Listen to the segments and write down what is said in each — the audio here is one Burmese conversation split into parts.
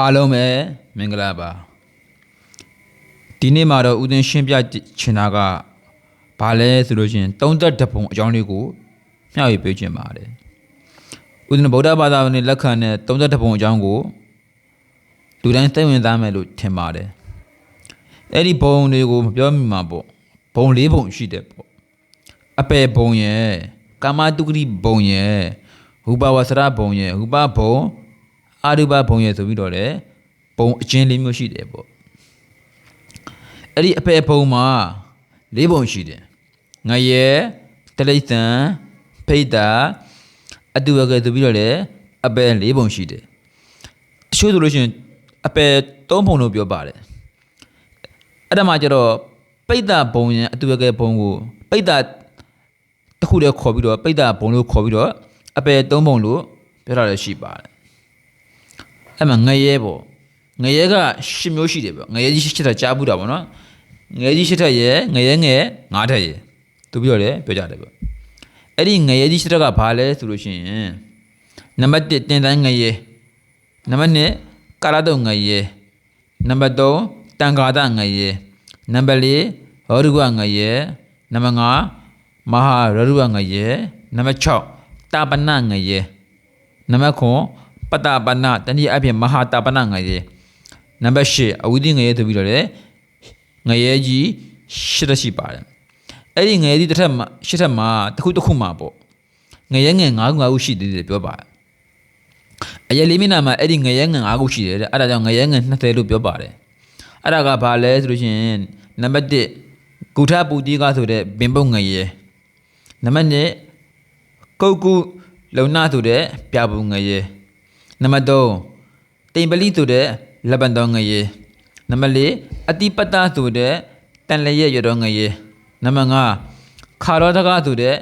အားလုံးပဲမင်္ဂလာပါဒီနေ့မှာတော့ဦးသိန်းရှင်းပြချင်တာကဘာလဲဆိုလို့ရှိရင်သုံးသက်တပုံအကြောင်းလေးကိုမျှဝေပေးခြင်းပါတယ်ဦးသိန်းဗုဒ္ဓဘာသာဝင်တွေလက်ခံတဲ့သုံးသက်တပုံအကြောင်းကိုလူတိုင်းသိဝင်သားမယ်လို့ထင်ပါတယ်အဲ့ဒီဘုံတွေကိုမပြောမိမှာပေါ့ဘုံလေးဘုံရှိတယ်ပေါ့အပယ်ဘုံရဲ့ကာမတုဂတိဘုံရဲ့ရူပဝဆရဘုံရဲ့ရူပဘုံ အာရုပဘုံရဲ့ဆိုပြီးတော့လေဘုံအချင်းလေးမျိုးရှိတယ်ပေါ့အဲ့ဒီအပယ်ဘုံမှာလေးဘုံရှိတယ်ငရဲတလိษံဖိတ်တာအတူအကဲဆိုပြီးတော့လေအပယ်လေးဘုံရှိတယ်တချို့ဆိုလို့ရှိရင်အပယ်သုံးဘုံလို့ပြောပါတယ်အဲ့ဒါမှကျတော့ပိတ်တာဘုံရဲ့အတူအကဲဘုံကိုပိတ်တာတစ်ခုတည်းခေါ်ပြီးတော့ပိတ်တာဘုံလို့ခေါ်ပြီးတော့အပယ်သုံးဘုံလို့ပြောတာလည်းရှိပါတယ် အဲ့မှာငရဲပေါ့ငရဲကရှစ်မျိုးရှိတယ်ပေါ့ငရဲကြီးရှစ်ထပ်ကြားဘူးတာပေါ့နော်ငရဲကြီးရှစ်ထပ်ရဲ့ငရဲငယ်ငါးထပ်ရဲ့သူပြောတယ်ပြောကြတယ်ပေါ့အဲ့ဒီငရဲကြီးရှစ်ထပ်ကဘာလဲဆိုလို့ရှိရင်နံပါတ်1တင်တိုင်းငရဲနံပါတ်2ကာရတုံငရဲနံပါတ်3တန်ခါဒငရဲနံပါတ်4ရောဒုကငရဲနံပါတ်5မဟာရရုဝငရဲနံပါတ်6တာပနငရဲနံပါတ်9ပ တပနတနည်းအားဖြင့်မဟာတာပနငရဲနံပါတ်10အဝိသိငရဲဆိုပြီးတော့လေငရဲကြီးရှစ်တရှိပါတယ်အဲ့ဒီငရဲကြီးတစ်ထက်မှာရှစ်ထက်မှာတစ်ခုတစ်ခုမှာပေါ့ငရဲငယ်9ခု9ခုရှိသေးတယ်ပြောပါတယ်အရေးလေးမိနာမှာအဲ့ဒီငရဲငယ်9ခုရှိတယ်တဲ့အဲ့ဒါကြောင့်ငရဲငယ်20လို့ပြောပါတယ်အဲ့ဒါကဘာလဲဆိုလို့ရှိရင်နံပါတ်1ကုထပူတိကဆိုတဲ့ဘင်ပုတ်ငရဲနံပါတ်2ကုတ်ကုလုံနာဆိုတဲ့ပြပူငရဲ နံပါတ်3တိမ်ပလိဆိုတဲ့လက်ပံတော်ငရဲနံပါတ်4အတိပတ္တဆိုတဲ့တန်လျက်ရတော်ငရဲနံပါတ်5ခါရောတကားဆိုတဲ့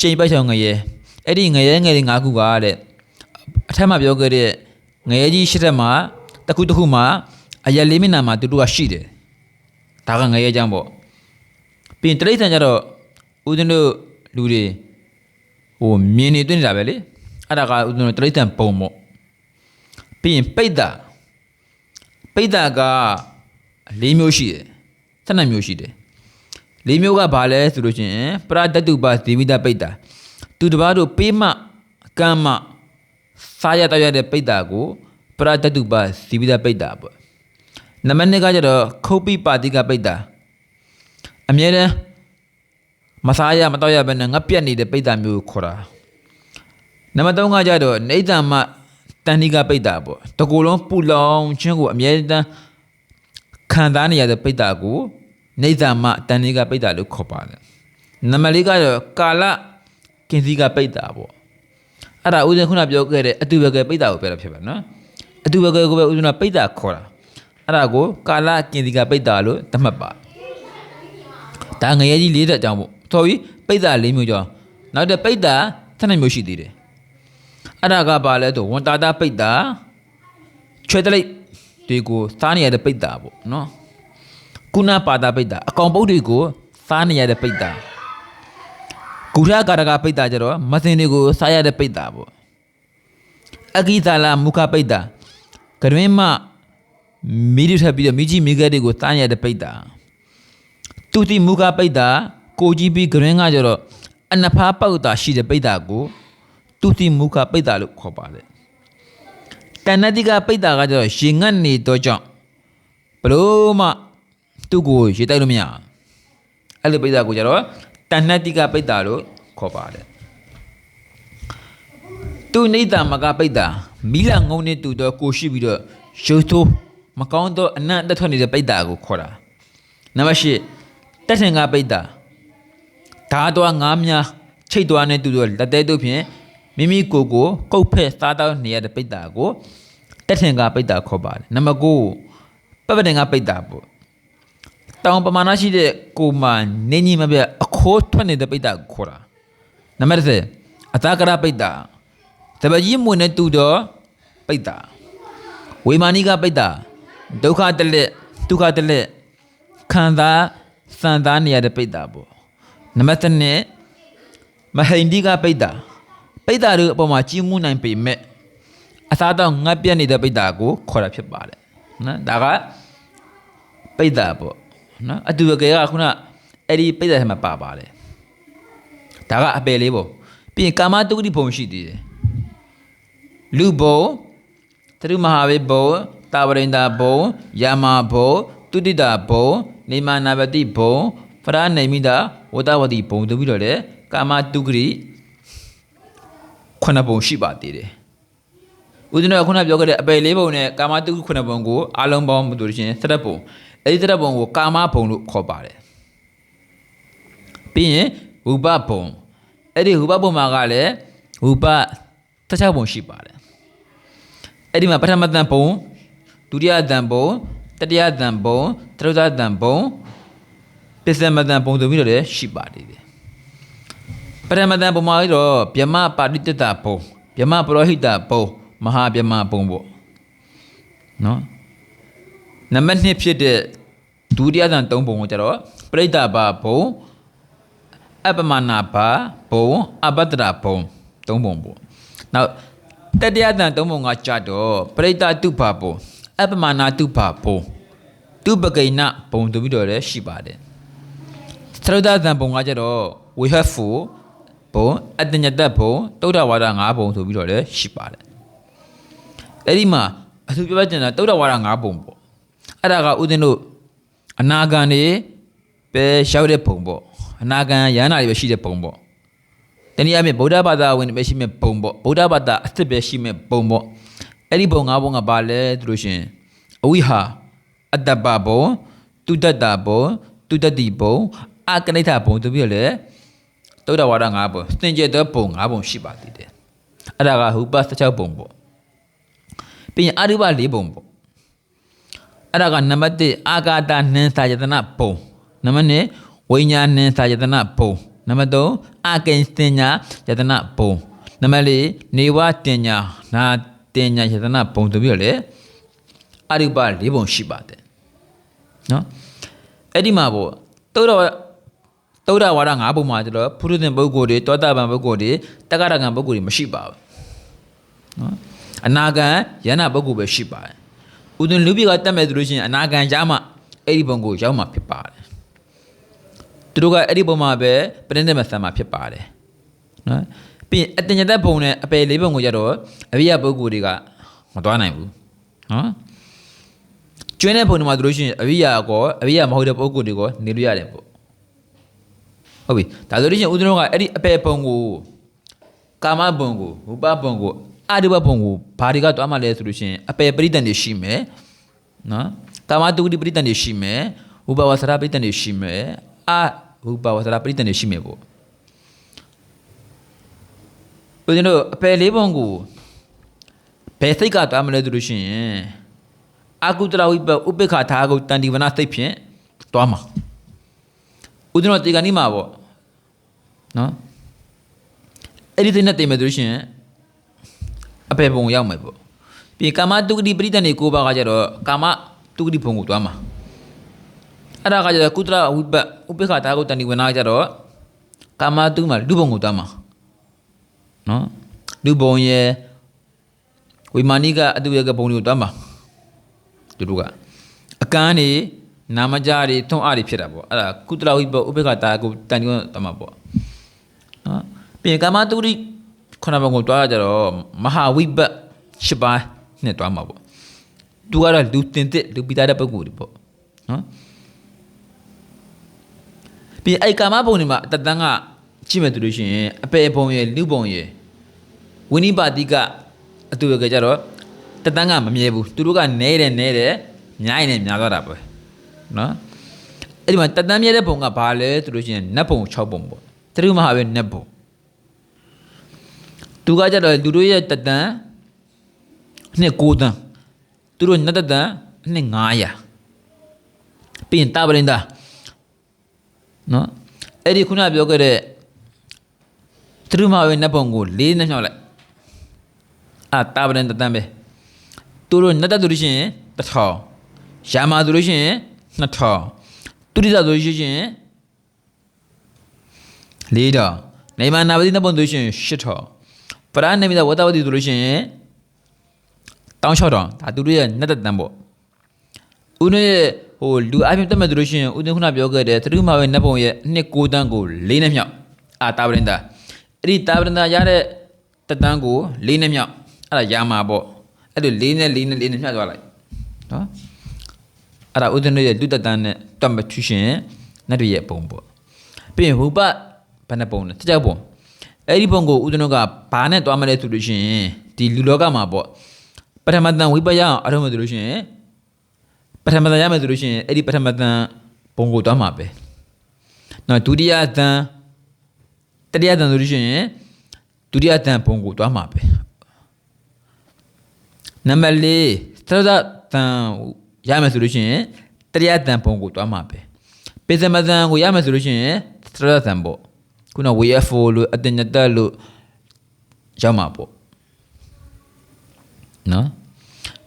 ချိန်ပိုက်ချောင်ငရဲအဲ့ဒီငရဲငယ်တွေ၅ခုကတဲ့အထက်မှာပြောခဲ့တဲ့ငရဲကြီးရှစ်ထက်မှာတစ်ခုတစ်ခုမှာအရက်လေးမျက်နှာမှာတူတူကရှိတယ်ဒါကငရဲကြောင့်ပေါ့ပြီးရင်တရိษံကြတော့ဦးဇင်းတို့လူတွေဟိုမြင်နေတွေ့နေတာပဲလေ အဲ့ဒါကဦးဇင်းတို့တရိษံပုံပေါ့ပြီးရင်ပိတ်တာပိတ်တာက၄မျိုးရှိတယ်၁၂မျိုးရှိတယ်၄မျိုးကဘာလဲဆိုလို့ရှိရင်ပရတတုပဇေဝိတပိတ်တာသူတစ်ပါးတို့ပေးမှကမ်းမှစားရတော့ရတဲ့ပိတ်တာကိုပရတတုပဇေဝိတပိတ်တာပေါ့နံပါတ်2ကကျတော့ခုတ်ပိပါတိကပိတ်တာအမြဲတမ်းမစားရမတော့ရဘဲနဲ့ငတ်ပြက်နေတဲ့ပိတ်တာမျိုးကိုခေါ်တာ နံပါတ်3ကကျတော့နေတ္တမတန်ဏိကပိတ်တာပေါ့တကူလုံးပူလောင်ခြင်းကိုအမြဲတမ်းခံစားနေရတဲ့ပိတ်တာကိုနေတ္တမတန်ဏိကပိတ်တာလို့ခေါ်ပါတယ်နံပါတ်4ကတော့ကာလကင်စီကပိတ်တာပေါ့အဲ့ဒါဦးဇင်းခုနပြောခဲ့တဲ့အတူဘကပိတ်တာကိုပြောတာဖြစ်ပါနော်အတူဘကကိုပဲဦးဇင်းကပိတ်တာခေါ်တာအဲ့ဒါကိုကာလကင်စီကပိတ်တာလို့သတ်မှတ်ပါဒါငရဲကြီး၄တက်အကြောင်းပေါ့ဆိုပြီးပိတ်တာ၄မျိုးကြောင်းနောက်တဲ့ပိတ်တာ၁၂မျိုးရှိသေးတယ် အဲ့ဒါကပါလဲဆိုဝန်တာတာပိတ်တာချွဲတလိပ်တွေကိုစားနေရတဲ့ပိတ်တာပေါ့နော်ကုဏပါတာပိတ်တာအကောင်ပုတ်တွေကိုစားနေရတဲ့ပိတ်တာကုထကာရကပိတ်တာကြတော့မစင်တွေကိုစားရတဲ့ပိတ်တာပေါ့အကိသလာမုခပိတ်တာကရွင်းမမီးတွေထပ်ပြီးတော့မိကြီးမိခဲတွေကိုစားရတဲ့ပိတ်တာတူတီမုခပိတ်တာကိုကြီးပြီးကရွင်းကကြတော့အနဖားပောက်တာရှိတဲ့ပိတ်တာကို တူတီမုခပိတ်တာလို့ခေါ်ပါတယ်တဏ္ဍတိကပိတ်တာကကြတော့ရှင်ငတ်နေတော့ကြောင့်ဘလို့မှသူ့ကိုရေတိုက်လို့မရဘူးအဲ့လိုပိတ်တာကိုကြတော့တဏ္ဍတိကပိတ်တာလို့ခေါ်ပါတယ်သူနေတမကပိတ်တာမိလငုံနေတူတော့ကိုရှိပြီးတော့ရုပ်ဆိုးမကောင်းတော့အနံ့တက်ထွက်နေတဲ့ပိတ်တာကိုခေါ်တာနံပါတ်၈တက်ထင်ကပိတ်တာဓာတော့ငားများချိတ်သွားနေတူတော့လက်သေးတို့ဖြင့် မိမိကိုယ်ကိုကုတ်ဖက်စားတော့နေရတဲ့ပိတ်တာကိုတက်ထင်ကပိတ်တာခေါ်ပါတယ်နံပါတ်9ပပတင်ကပိတ်တာပေါ့တောင်ပမာဏရှိတဲ့ကိုမှနေကြီးမပြတ်အခိုးထွက်နေတဲ့ပိတ်တာကိုခေါ်တာနံပါတ်10အသာကရပိတ်တာတပကြီးမွေနဲ့တူတော့ပိတ်တာဝေမာနိကပိတ်တာဒုက္ခတလက်ဒုက္ခတလက်ခံစားစံသားနေရတဲ့ပိတ်တာပေါ့နံပါတ်7မဟိန္ဒီကပိတ်တာ ပိတ်တာတို့အပေါ်မှာကြီးမှုနိုင်ပေမဲ့အအစားတော့ငတ်ပြက်နေတဲ့ပိဋ္ဌာကိုခေါ်တာဖြစ်ပါတယ်နော်ဒါကပိဋ္ဌာပေါ့နော်အတူတကယ်ကခုနအဲ့ဒီပိဋ္ဌာထဲမှာပါပါတယ်ဒါကအပယ်လေးပေါ့ပြီးရင်ကာမတုဂတိဘုံရှိသေးတယ်လူဘုံသရုမဟာဝေဘုံတာဝရိန္ဒာဘုံယာမဘုံတုတိတာဘုံနေမနာပတိဘုံဖရနေမိတာဝတဝတိဘုံတို့ပြီးတော့လေကာမတုဂတိ ခုနှစ်ဘုံရှိပါသေးတယ်ဦးဇင်းတို့ကခုနပြောခဲ့တဲ့အပယ်လေးဘုံနဲ့ကာမတုဂတိခုနှစ်ဘုံကိုအလုံးပေါင်းမှုတို့ရှင်သရက်ဘုံအဲဒီသရက်ဘုံကိုကာမဘုံလို့ခေါ်ပါတယ်ပြီးရင်ဝုပဘုံအဲ့ဒီဝုပဘုံမှာကလည်းဝုပ16ဘုံရှိပါတယ်အဲ့ဒီမှာပထမတန်ဘုံဒုတိယတန်ဘုံတတိယတန်ဘုံသရုပ်တန်ဘုံပစ္စမတန်ဘုံတို့ပြီးတော့လည်းရှိပါသေးတယ် ပထမတန်ဘုံမှာတော့ဗျမပါတိတ္တဘုံဗျမပရောဟိတဘုံမဟာဗျမဘုံပေါ့နော်နံပါတ်2ဖြစ်တဲ့ဒုတိယတန်3ဘုံကိုကျတော့ပရိဒ္ဒဘာဘုံအပမနာဘာဘုံအပတ္တရာဘုံ3ဘုံပေါ့နောက်တတိယတန်3ဘုံကကြတော့ပရိဒ္ဒတုဘာဘုံအပမနာတုဘာဘုံတုပကိဏဘုံတို့ပြီးတော့လည်းရှိပါတယ်သရုဒ္ဒတန်ဘုံကကြတော့ဝေဟဖူ ဘုံအတ္တညတဘုံတုဒ္ဓဝါဒ5ဘုံဆိုပြီးတော့လည်းရှိပါတယ်အဲ့ဒီမှာအထူးပြောချင်တာတုဒ္ဓဝါဒ5ဘုံပေါ့အဲ့ဒါကဥဒင်းတို့အနာဂံနေပဲရောက်တဲ့ဘုံပေါ့အနာဂံရဟန္တာတွေပဲရှိတဲ့ဘုံပေါ့တနည်းအားဖြင့်ဗုဒ္ဓဘာသာဝင်တွေပဲရှိမဲ့ဘုံပေါ့ဗုဒ္ဓဘာသာအစ်စ်ပဲရှိမဲ့ဘုံပေါ့အဲ့ဒီဘုံ၅ဘုံကဘာလဲသူလို့ရှရင်အဝိဟာအတ္တပဘုံတုတ္တတဘုံတုတ္တတိဘုံအကနိဋ္ဌဘုံတို့ပြီးတော့လေ တုဒ္ဓဝါဒ၅ဘုံစင်ကြယ်တဲ့ဘုံ၅ဘုံရှိပါသေးတယ်အဲ့ဒါကဟူပ16ဘုံပေါ့ပြီးရင်အရိပ၄ဘုံပေါ့အဲ့ဒါကနံပါတ်1အာဂါတနှင်းစာယတနာဘုံနံပါတ်2ဝိညာဉ်နှင်းစာယတနာဘုံနံပါတ်3အာကိဉ္စညာယတနာဘုံနံပါတ်4နေဝတင်ညာနာတင်ညာယတနာဘုံတို့ပြီးတော့လေအရိပ၄ဘုံရှိပါတယ်နော်အဲ့ဒီမှာပေါ့တုတ်တော် တုတ်တော်ဝါဒ၅ဘုံမှာကျတော့ဖုရုဇဉ်ပုဂ္ဂိုလ်တွေတောတာပန်ပုဂ္ဂိုလ်တွေတက္ကရာကံပုဂ္ဂိုလ်တွေမရှိပါဘူးနော်အနာဂံယန္နာပုဂ္ဂိုလ်ပဲရှိပါတယ်ဥဒင်လူပိကတတ်မဲ့သူလို့ရှိရင်အနာဂံရမှအဲ့ဒီဘုံကိုရောက်မှာဖြစ်ပါတယ်သူတို့ကအဲ့ဒီဘုံမှာပဲပရိနိဗ္ဗာန်ဆံမှာဖြစ်ပါတယ်နော်ပြီးရင်အတ္တညတဘုံနဲ့အပယ်လေးဘုံကိုကြတော့အရိယပုဂ္ဂိုလ်တွေကမသွားနိုင်ဘူးနော်ကျွင်းတဲ့ဘုံတွေမှာသူတို့ရှိရင်အရိယကောအရိယမဟုတ်တဲ့ပုဂ္ဂိုလ်တွေကောနေလို့ရတယ်ပေါ့ ဟုတ်ပြီဒါဆိုလို့ရှိရင်ဥဒ္ဒရောကအဲ့ဒီအပယ်ဘုံကိုကာမဘုံကိုဝုပဘုံကိုအာဒီဘဘုံကိုဘာတွေကတွားမှလဲဆိုလို့ရှိရင်အပယ်ပရိဒတ်တွေရှိမယ်နော်ကာမတုဂတိပရိဒတ်တွေရှိမယ်ဝုပဝဆရာပရိဒတ်တွေရှိမယ်အာဝုပဝဆရာပရိဒတ်တွေရှိမယ်ပေါ့ဦးဇင်းတို့အပယ်လေးဘုံကိုဘယ်စိတ်ကတွားမလဲဆိုလို့ရှိရင်အာကုတရဝိပဥပိ္ပခာထာကုတန်တိဝနာစိတ်ဖြင့်တွားမှာ ဦးဇင်းတို့ဒီကနေ့မှာပေါ့နော်အဲ့ဒီစိတ်နဲ့တည်မယ်ဆိုလို့ရှိရင်အပေပုံရောက်မယ်ပေါ့ပြီးကာမတုဂတိပရိသတ်နေကိုပါကကြတော့ကာမတုဂတိဘုံကိုတွားမှာအဲ့ဒါကကြတော့ကုတရဝိပဥပိ္ပခတာကိုတဏိဝနာကြတော့ကာမတုမှာလူဘုံကိုတွားမှာနော်လူဘုံရဲ့ဝိမာနိကအတုရဲ့ကဘုံကိုတွားမှာသူတို့ကအကန်းနေ နာမကြတွေထွန်းအားတွေဖြစ်တာပေါ့အဲ့ဒါကုတရဝိပဥပိ္ပခတာကိုတဏိဝနာတွားမှာပေါ့နော်ပြီးကာမတုဂတိခုနဘုံကိုတွားကြတော့မဟာဝိပတ်ရှစ်ပါးနဲ့တွားမှာပေါ့သူကတော့လူတင်တဲ့လူပိသားတဲ့ပုဂ္ဂိုလ်တွေပေါ့နော်ပြီးအဲ့ကာမဘုံတွေမှာတတန်းကကြည့်မယ်သူလို့ရှိရင်အပေဘုံရယ်လူဘုံရယ်ဝိနိပါတိကအတူရကြတော့တတန်းကမမြဲဘူးသူတို့ကနဲတယ်နဲတယ်ညားရင်လည်းများသွားတာပဲ နော်အဲ့ဒီမှာတတန်းမြဲတဲ့ဘုံကဘာလဲသူလို့ရှိရင်နတ်ဘုံ6ဘုံပေါ့တတိမဟာပဲနတ်ဘုံသူကကြတော့လူတို့ရဲ့တတန်နှစ်9တန်းသူတို့နှစ်တတန်နှစ်900ပြီးရင်တာပရင်သားနော်အဲ့ဒီခုနပြောခဲ့တဲ့သူတို့မှာပဲနတ်ဘုံကိုလေးနဲ့ညှောက်လိုက်အာတာပရင်တတန်ပဲသူတို့နှစ်တသူလို့ရှိရင်1000ရာမာသူလို့ရှိရင် 2000သူတိသဆိုလို့ရှိရင်4000နေမနာပတိနတ်ဘုံသူလို့ရှိရင်8000ပရဏိမိတဝတ္တဝတိဆိုလို့ရှိရင်16000ဒါသူတို့ရဲ့ net တန်ပေါ့ဦးနေရဲ့ဟိုလူအပြင်တက်မဲ့သူလို့ရှိရင်ဦးသိန်းခုနပြောခဲ့တဲ့သတိမှာပဲနတ်ပုံရဲ့နှစ်9တန်းကို၄နဲ့မြောက်အာတာဝရင်တာအဲ့ဒီတာဝရင်တာရတဲ့တက်တန်းကို၄နဲ့မြောက်အဲ့ဒါရမှာပေါ့အဲ့လို၄နဲ့၄နဲ့၄နဲ့မြောက်သွားလိုက်နော် အဲ့ဒါဦးသိန်းရဲ့လူတက်တန်းနဲ့တွတ်မချူရှင်နတ်တွေရဲ့ပုံပေါ့ပြီးရင်ဟိုဘဘယ်နှပုံလဲတကြောက်ပုံအဲ့ဒီပုံကိုဦးသိန်းကဘာနဲ့တွားမလဲဆိုလို့ရှိရင်ဒီလူလောကမှာပေါ့ပထမတန်ဝိပယအောင်အထုံးမယ်ဆိုလို့ရှိရင်ပထမတန်ရမယ်ဆိုလို့ရှိရင်အဲ့ဒီပထမတန်ပုံကိုသွားမှာပဲ။နော်ဒုတိယတန်တတိယတန်ဆိုလို့ရှိရင်ဒုတိယတန်ပုံကိုသွားမှာပဲ။နံပါတ်၄သရဒတန် ရမယ်ဆိုလို့ရှိရင်တတိယတန်ပုံကိုသွားမှာပဲ။ပိစမတန်ကိုရမယ်ဆိုလို့ရှိရင်သရဒတန်ပေါ့။ခုန WF4 လို့အတင်ညတက်လို့ရောက်မှာပေါ့။နော်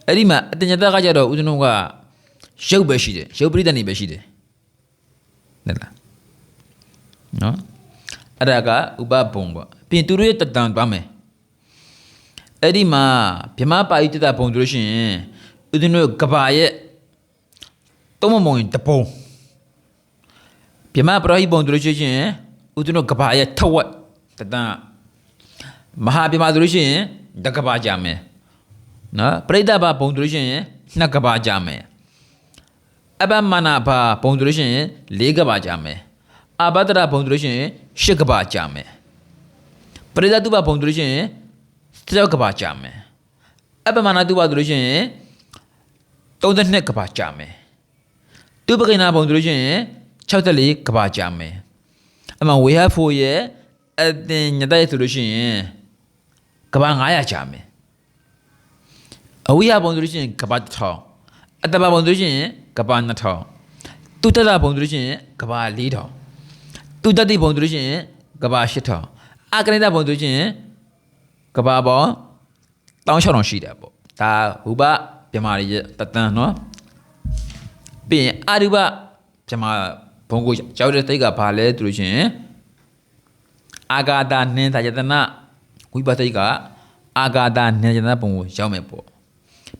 အဲ့ဒီမှာအတင်ညတက်ကကြတော့ဦးဇင်းတို့ကရုပ်ပဲရှိတယ်ရုပ်ပရိသတ်နေပဲရှိတယ်နဲ့လားနော်အဲ့ဒါကဥပဘုံပေါ့ပြင်သူတို့ရဲ့တတန်သွားမယ်အဲ့ဒီမှာဗြဟ္မပါဠိတတဘုံဆိုလို့ရှိရင်ဦးဇင်းတို့ကဘာရဲ့ သုံးမမုံရင်တပုံဗြဟ္မပရိဟိဘုံဆိုလို့ရှိရင်ဦးဇင်းတို့ကဘာရဲ့ထဝက်တတန်မဟာဗြဟ္မဆိုလို့ရှိရင်တကဘာကြမယ်နော်ပရိသတ်ဘဘုံဆိုလို့ရှိရင်နှစ်ကဘာကြမယ်အပမနာဘာပုံဆိုလို့ရှိရင်၄ကဘာကြာမယ်အဘဒရပုံဆိုလို့ရှိရင်၈ကဘာကြာမယ်ပရိသတုပပုံဆိုလို့ရှိရင်၁၆ကဘာကြာမယ်အပမနာတုပဆိုလို့ရှိရင်32ကဘာကြာမယ် တုပကိနာပုံဆိုလို့ရှိရင်64ကဘာကြာမယ်အမှဝေဟဖို့ရဲ့အတင်ညတဲ့ဆိုလို့ရှိရင်ကဘာ900ကြာမယ်အဝိယပုံဆိုလို့ရှိရင်ကဘာ1000အတ္တဘပုံဆိုလို့ရှိရင်ကဘာ2000တုတ္တရပုံဆိုလို့ရှိရင်ကဘာ4000တုတ္တတိပုံဆိုလို့ရှိရင်ကဘာ8000အကနိတပုံဆိုလို့ရှိရင်ကဘာပေါင်း16000ရှိတယ်ပေါ့ဒါဟူပပြမာရရဲ့တတန်နော် ပြီးရင်အရူပပြမာဘုံကိုရောက်တဲ့တိတ်ကဘာလဲဆိုလို့ရှိရင်အာဂါတာနင်းသာယတနာဝိပဿိတ်ကအာဂါတာနင်းယတနာပုံကိုရောက်မယ်ပေါ့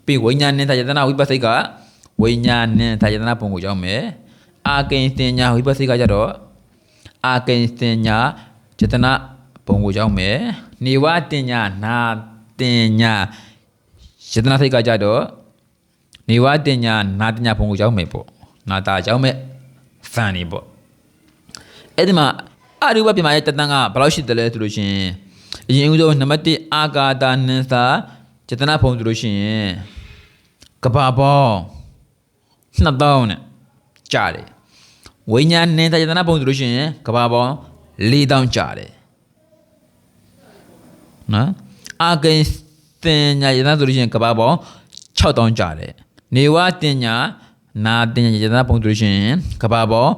ပြီးဝိညာဉ်နဲ့သာယတနာဝိပဿိကဝိညာဉ်နဲ့သာယတနာပုံကိုရောက်မယ်အာကိဉ္စတင်ညာဝိပဿိကကြတော့အာကိဉ္စတင်ညာယတနာပုံကိုရောက်မယ်နေဝတင်ညာနာတင်ညာယတနာစိတ်ကကြတော့ နေဝတင်ညာနာတင်ညာပုံကိုရောက်မယ်ပေါ့နာတာရောက်မယ်ဖန်နေပေါ့အဲ့ဒီမှာအရူပပြမရဲ့တတန်းကဘယ်လောက်ရှိတယ်လဲဆိုလို့ရှိရင်အရင်ဦးဆုံးနံပါတ်1အာဂါတာနင်္စာစေတနာဖုံဆိုလို့ရှိရင်ကဘာပေါင်း2000နဲ့ကြားတယ်ဝိညာဉ်နဲ့စေတနာဖုံဆိုလို့ရှိရင်ကဘာပေါင်း4000ကြားတယ်နော်အာဂိန်တင်ညာစေတနာဆိုလို့ရှိရင်ကဘာပေါင်း6000ကြားတယ် နေဝတင်ညာနာတင်ညာစေတနာဖုံဆိုလို့ရှိရင်ကဘာပေါင်း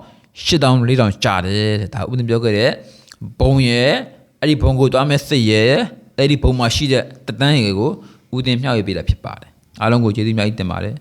8000 4000ကြားတယ်တဲ့ဒါဥပဒေပြောခဲ့တဲ့ဘုံရဲ့အဲ့ဒီဘုံကိုတွားမဲ့စိတ်ရဲ့အဲ့ဒီဘုံမှာရှိတဲ့တတန်းရေကိုဦးတင်မြောက်ရပေးတာဖြစ်ပါတယ်အားလုံးကိုကျေးဇူးများကြီးတင်ပါတယ်